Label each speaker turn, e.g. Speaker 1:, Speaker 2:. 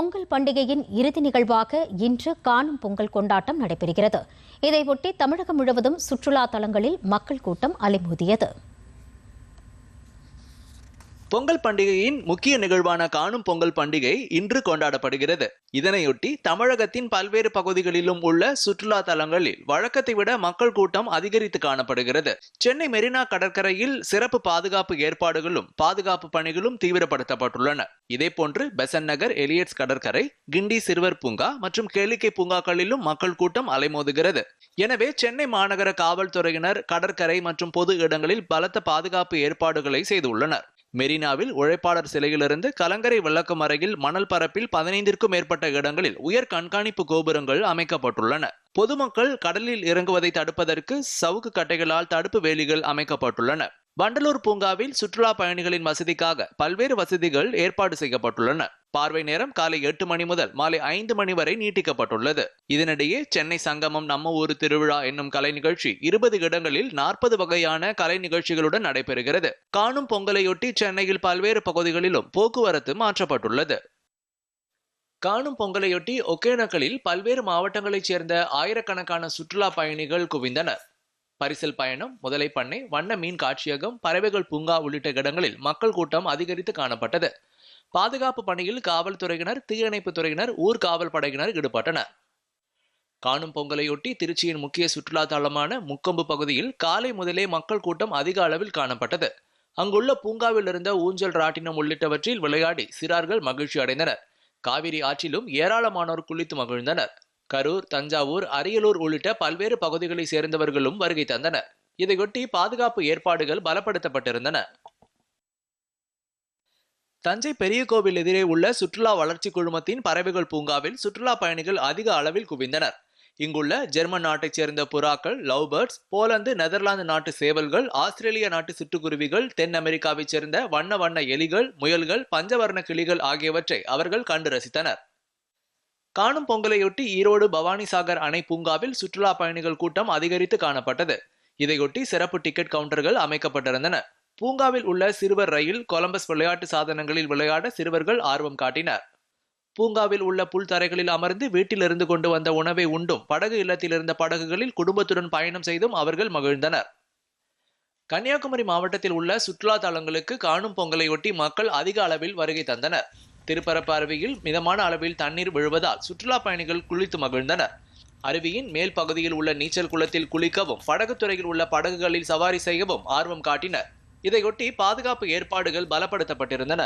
Speaker 1: பொங்கல் பண்டிகையின் இறுதி நிகழ்வாக இன்று காணும் பொங்கல் கொண்டாட்டம் நடைபெறுகிறது. இதையொட்டி தமிழகம் முழுவதும் சுற்றுலா தலங்களில் மக்கள் கூட்டம் அலைமோதியது.
Speaker 2: பொங்கல் பண்டிகையின் முக்கிய நிகழ்வான காணும் பொங்கல் பண்டிகை இன்று கொண்டாடப்படுகிறது. இதனையொட்டி தமிழகத்தின் பல்வேறு பகுதிகளிலும் உள்ள சுற்றுலா தலங்களில் வழக்கத்தை விட மக்கள் கூட்டம் அதிகரித்து காணப்படுகிறது. சென்னை மெரினா கடற்கரையில் சிறப்பு பாதுகாப்பு ஏற்பாடுகளும் பாதுகாப்பு பணிகளும் தீவிரப்படுத்தப்பட்டுள்ளன. இதேபோன்று பெசன் நகர் எலியட்ஸ் கடற்கரை கிண்டி சிறுவர் பூங்கா மற்றும் கேளிக்கை பூங்காக்களிலும் மக்கள் கூட்டம் அலைமோதுகிறது. எனவே சென்னை மாநகர காவல்துறையினர் கடற்கரை மற்றும் பொது இடங்களில் பலத்த பாதுகாப்பு ஏற்பாடுகளை செய்துள்ளனர். மெரினாவில் உழைப்பாளர் சிலையிலிருந்து கலங்கரை விளக்கம் அறையில் மணல் பரப்பில் பதினைந்திற்கும் மேற்பட்ட இடங்களில் உயர் கண்காணிப்பு கோபுரங்கள் அமைக்கப்பட்டுள்ளன. பொதுமக்கள் கடலில் இறங்குவதை தடுப்பதற்கு சவுக்கு கட்டைகளால் தடுப்பு வேலிகள் அமைக்கப்பட்டுள்ளன. வண்டலூர் பூங்காவில் சுற்றுலா பயணிகளின் வசதிக்காக பல்வேறு வசதிகள் ஏற்பாடு செய்யப்பட்டுள்ளன. பார்வை நேரம் காலை எட்டு மணி முதல் மாலை ஐந்து மணி வரை நீட்டிக்கப்பட்டுள்ளது. இதனிடையே சென்னை சங்கமம் நம்ம ஊர் திருவிழா என்னும் கலை நிகழ்ச்சி இருபது இடங்களில் நாற்பது வகையான கலை நிகழ்ச்சிகளுடன் நடைபெறுகிறது. காணும் பொங்கலையொட்டி சென்னையில் பல்வேறு பகுதிகளிலும் போக்குவரத்து மாற்றப்பட்டுள்ளது. காணும் பொங்கலையொட்டி ஒகேனக்கலில் பல்வேறு மாவட்டங்களைச் சேர்ந்த ஆயிரக்கணக்கான சுற்றுலா பயணிகள் குவிந்தனர். பரிசல் பயணம் முதலை பண்ணை வண்ண மீன் காட்சியகம் பறவைகள் பூங்கா உள்ளிட்ட இடங்களில் மக்கள் கூட்டம் அதிகரித்து காணப்பட்டது. பாதுகாப்பு பணியில் காவல்துறையினர் தீயணைப்பு துறையினர் ஊர்காவல் படையினர் ஈடுபட்டனர். காணும் பொங்கலையொட்டி திருச்சியின் முக்கிய சுற்றுலா தளமான முக்கொம்பு பகுதியில் காலை முதலே மக்கள் கூட்டம் அதிக அளவில் காணப்பட்டது. அங்குள்ள பூங்காவில் இருந்த ஊஞ்சல் ராட்டினம் உள்ளிட்டவற்றில் விளையாடி சிறார்கள் மகிழ்ச்சி அடைந்தனர். காவிரி ஆற்றிலும் ஏராளமானோர் குளித்து மகிழ்ந்தனர். கரூர் தஞ்சாவூர் அரியலூர் உள்ளிட்ட பல்வேறு பகுதிகளைச் சேர்ந்தவர்களும் வருகை தந்தனர். இதையொட்டி பாதுகாப்பு ஏற்பாடுகள் பலப்படுத்தப்பட்டிருந்தன. தஞ்சை பெரிய கோவில் எதிரே உள்ள சுற்றுலா வளர்ச்சி குழுமத்தின் பறவைகள் பூங்காவில் சுற்றுலா பயணிகள் அதிக அளவில் குவிந்தனர். இங்குள்ள ஜெர்மன் நாட்டைச் சேர்ந்த புறாக்கள் லவ் பேர்ட்ஸ் போலந்து நெதர்லாந்து நாட்டு சேவல்கள் ஆஸ்திரேலிய நாட்டு சிட்டுக்குருவிகள் தென் அமெரிக்காவைச் சேர்ந்த வண்ண வண்ண எலிகள் முயல்கள் பஞ்சவர்ண கிளிகள் ஆகியவற்றை அவர்கள் கண்டு ரசித்தனர். காணும் பொங்கலையொட்டி ஈரோடு பவானிசாகர் அணை பூங்காவில் சுற்றுலா பயணிகள் கூட்டம் அதிகரித்து காணப்பட்டது. இதையொட்டி சிறப்பு டிக்கெட் கவுண்டர்கள் அமைக்கப்பட்டிருந்தன. பூங்காவில் உள்ள சிறுவர் ரயில் கொலம்பஸ் விளையாட்டு சாதனங்களில் விளையாட சிறுவர்கள் ஆர்வம் காட்டினர். பூங்காவில் உள்ள புல்தரைகளில் அமர்ந்து வீட்டிலிருந்து கொண்டு வந்த உணவை உண்டும் படகு இல்லத்தில் இருந்த படகுகளில் குடும்பத்துடன் பயணம் செய்தும் அவர்கள் மகிழ்ந்தனர். கன்னியாகுமரி மாவட்டத்தில் உள்ள சுற்றுலா தலங்களுக்கு காணும் பொங்கலையொட்டி மக்கள் அதிக அளவில் வருகை தந்தனர். திருப்பரப்பு அருவியில் மிதமான அளவில் தண்ணீர் விழுவதால் சுற்றுலா பயணிகள் குளித்து மகிழ்ந்தனர். அருவியின் மேல் பகுதியில் உள்ள நீச்சல் குளத்தில் குளிக்கவும் படகுத்துறையில் உள்ள படகுகளில் சவாரி செய்யவும் ஆர்வம் காட்டினர். இதையொட்டி பாதுகாப்பு ஏற்பாடுகள் பலப்படுத்தப்பட்டிருந்தன.